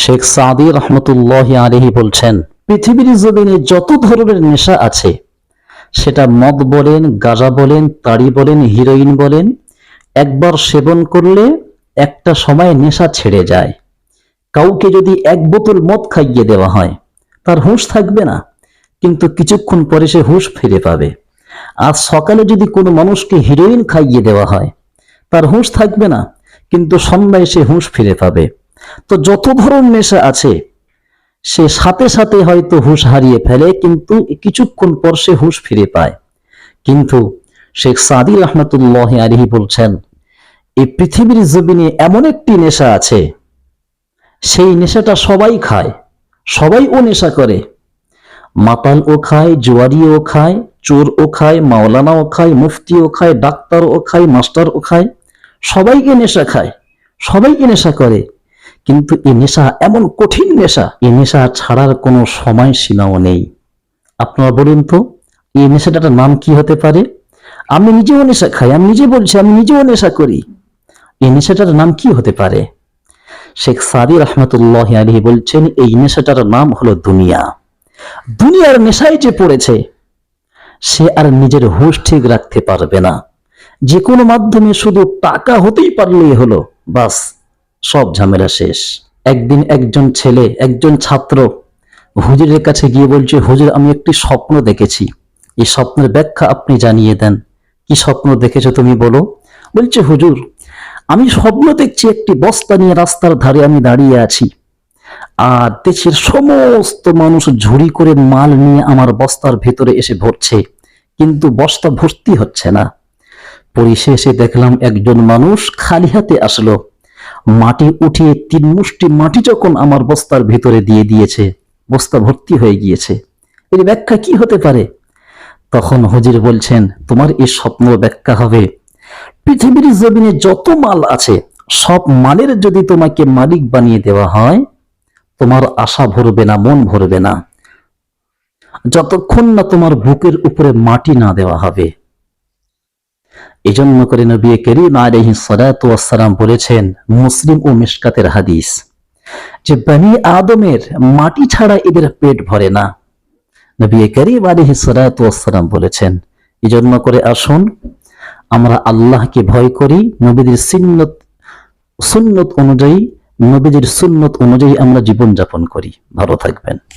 শেখ সাদি রহমতুল্লাহ আলহি বলছেন, পৃথিবীর জমিনে যত ধরনের নেশা আছে, সেটা মদ বলেন, গাঁজা বলেন তাড়ি বলেন, হিরোইন বলেন, একবার সেবন করলে একটা সময় নেশা ছেড়ে যায়। কাউকে যদি এক বোতল মদ খাইয়ে দেওয়া হয়, তার হুঁশ থাকবে না, কিন্তু কিছুক্ষণ পরে সে হুঁশ ফিরে পাবে। আর সকালে যদি কোনো মানুষকে হিরোইন খাইয়ে দেওয়া হয়, তার হুঁশ থাকবে না, কিন্তু সন্ধ্যায় সে হুঁশ ফিরে পাবে। তো যত ধরনের নেশা আছে, সে সাথে সাথে হয়তো হুঁশ হারিয়ে ফেলে, কিন্তু কিছুক্ষণ পর সে হুঁশ ফিরে পায়। কিন্তু শেখ সাদি রহমতুল্লাহ আলহি বলছেন এই পৃথিবীর জমিনে এমন একটি নেশা আছে, সেই নেশাটা সবাই খায়, সবাই ও নেশা করে। মাতাল ও খায়, জুয়ারিও খায় চোর ও খায়, মাওলানাও খায়, মুফতিও খায়, ডাক্তারও খায়, মাস্টারও খায় সবাই এ নেশা খায় সবাই এ নেশা করে। কিন্তু এ নেশা এমন কঠিন নেশা। এ নেশা ছাড়ার কোনো সময় সীমাও নেই। আপনারা বলুন তো এই নেশাটার নাম কি হতে পারে? আমি নিজেও নেশা খাই, আমি নিজে বলছি, আমি নিজেও নেশা করি। এই নেশাটার নাম কি হতে পারে? শেখ সাদি রহমতুল্লাহ আলী বলছেন, এই নেশাটার নাম হলো দুনিয়া। দুনিয়ার নেশায় যে পড়েছে, সে আর নিজের হুশ ঠিক রাখতে পারবে না। যে কোনো মাধ্যমে শুধু টাকা হতেই পারলেই হলো, বাস। সব ঝামেলা শেষ। একদিন একজন ছেলে, একজন ছাত্র হুজুরের কাছে গিয়ে বলছে, হুজুর, আমি একটি স্বপ্ন দেখেছি। এই স্বপ্নের ব্যাখ্যা আপনি জানিয়ে দেন। কি স্বপ্ন দেখেছ তুমি বলো? বলছে, হুজুর, আমি স্বপ্ন দেখছি একটি বস্তা নিয়ে রাস্তার ধারে আমি দাঁড়িয়ে আছি। আর দেশের সমস্ত মানুষ ঝুড়ি করে মাল নিয়ে আমার বস্তার ভেতরে এসে ভরছে। কিন্তু বস্তা ভর্তি হচ্ছে না। পরিশেষে দেখলাম একজন মানুষ খালি হাতে আসলো। মাটি উঠিয়ে তিন মুষ্টি মাটি যখন আমার বস্তার ভিতরে দিয়ে দিয়েছে, বস্তা ভর্তি হয়ে গিয়েছে। এর ব্যাখ্যা কি হতে পারে? তখন হজির বলছেন, তোমার এই স্বপ্ন ব্যাখ্যা হবে। পৃথিবীর জমিনে যত মাল আছে, সব মালের যদি তোমাকে মালিক বানিয়ে দেওয়া হয়, তোমার আশা ভরবে না, মন ভরবে না। যতক্ষণ না তোমার বুকের উপরে মাটি না দেওয়া হবে এজন্য করে নবী করিম আলহি সালাম বলেছেন, মুসলিম ও মিশকাতের হাদিস, যে বনি আদমের মাটি ছাড়া এদের পেট ভরে না। নবী করিম আলহি সালাম বলেছেন, এজন্য করে আসুন, আমরা আল্লাহকে ভয় করি, নবীদের সুন্নত সুন্নত অনুযায়ী, নবীদের সুন্নত অনুযায়ী আমরা জীবনযাপন করি। ভালো থাকবেন।